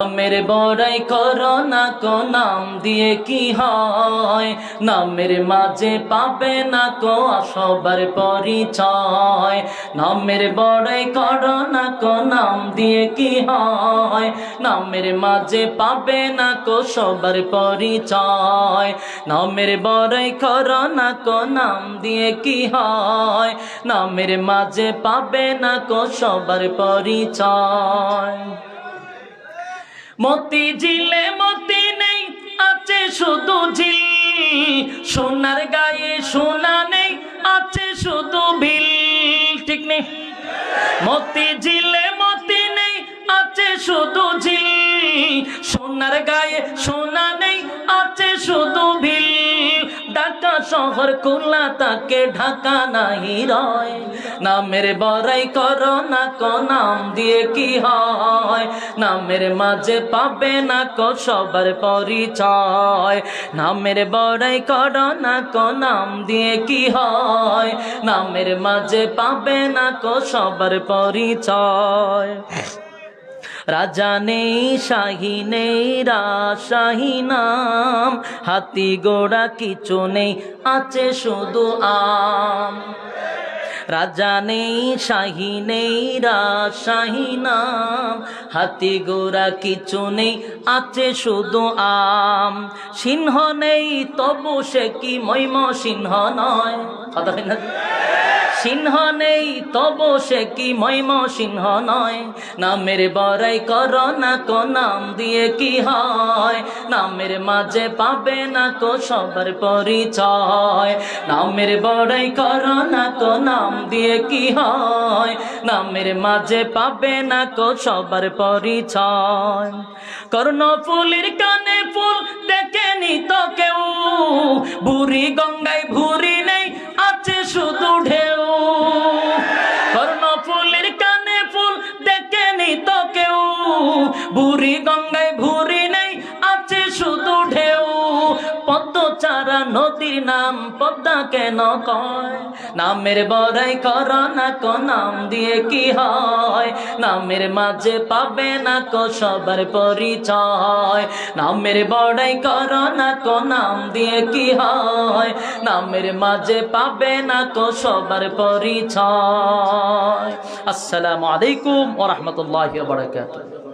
নামের বড়াই করো না কো নাম দিয়ে কি হয়? নামের মাঝে পাবে না কো সবার পরিচয়। নামের বড়াই করো না কো নাম দিয়ে কি হয়? নামের মাঝে পাবে না কো সবার পরিচয়। নামের বড়াই করো না কো নাম দিয়ে কি হয়? নামের মাঝে পাবে না কো সবার পরিচয়। মতি ঝিলে মতি নেই, আছে শুধু ঝিল। সোনার গায়ে সোনা নেই, আছে শুধু ভিল। ঠিক নেই? মতি ঝিলে মতি নেই, আছে শুধু ঝিল। সোনার গায়ে সোনা নেই, আছে শুধু ঢাকা শহর খুলনা তাকে ঢাকা নাই রয়। নামের বড়াই করো না কো, নাম দিয়ে কি হয়? নামের মাঝে পাবে না কো সবার পরিচয়। নামের বড়াই করো না কো, নাম দিয়ে কি হয়? নামের মাঝে পাবে না কো সবার পরিচয়। রাজা নেই, শাহী নেই রাশাহী নাম। হাতি গোড়া কিছু নেই, আছে শুধু আম। রাজা নেই, শাহী নেই রাশাহী নাম। হাতি গোড়া কিছু নেই, আছে শুধু আম। সিংহ নেই, তবু সে কি মৈম সিংহ নয়। কথা সিংহ নেই, তব সে কি মৈম সিংহ নয়? নামের বড়াই কর না কো, নাম দিয়ে কি হয়? নামের মাঝে পাবে না কো সবার পরিচয়? নামের বড়াই কর না কো, নাম দিয়ে কি হয়? নামের মাঝে পাবে না কো সবার পরিচয়? কর্ণ ফুলের কানে ফুল দেখেনি তো কেউ? বুড়ি গঙ্গায় বুড়ি গঙ্গায় ভুরি নেই, আছে শুধু ঢেউ। পদ্ম চারা নদীর নাম পদ্মা কেন কয়? নামের বড়াই কর না কো, নাম দিয়ে কি হয়? নামের মাঝে পাবে না কো সবার পরিচয়। নামের বড়াই কর না কো, নাম দিয়ে কি হয়? নামের মাঝে পাবে না কো সবার পরিচয়। আসসালামু আলাইকুম ওয়া রাহমাতুল্লাহি ওয়া বারাকাতুহু।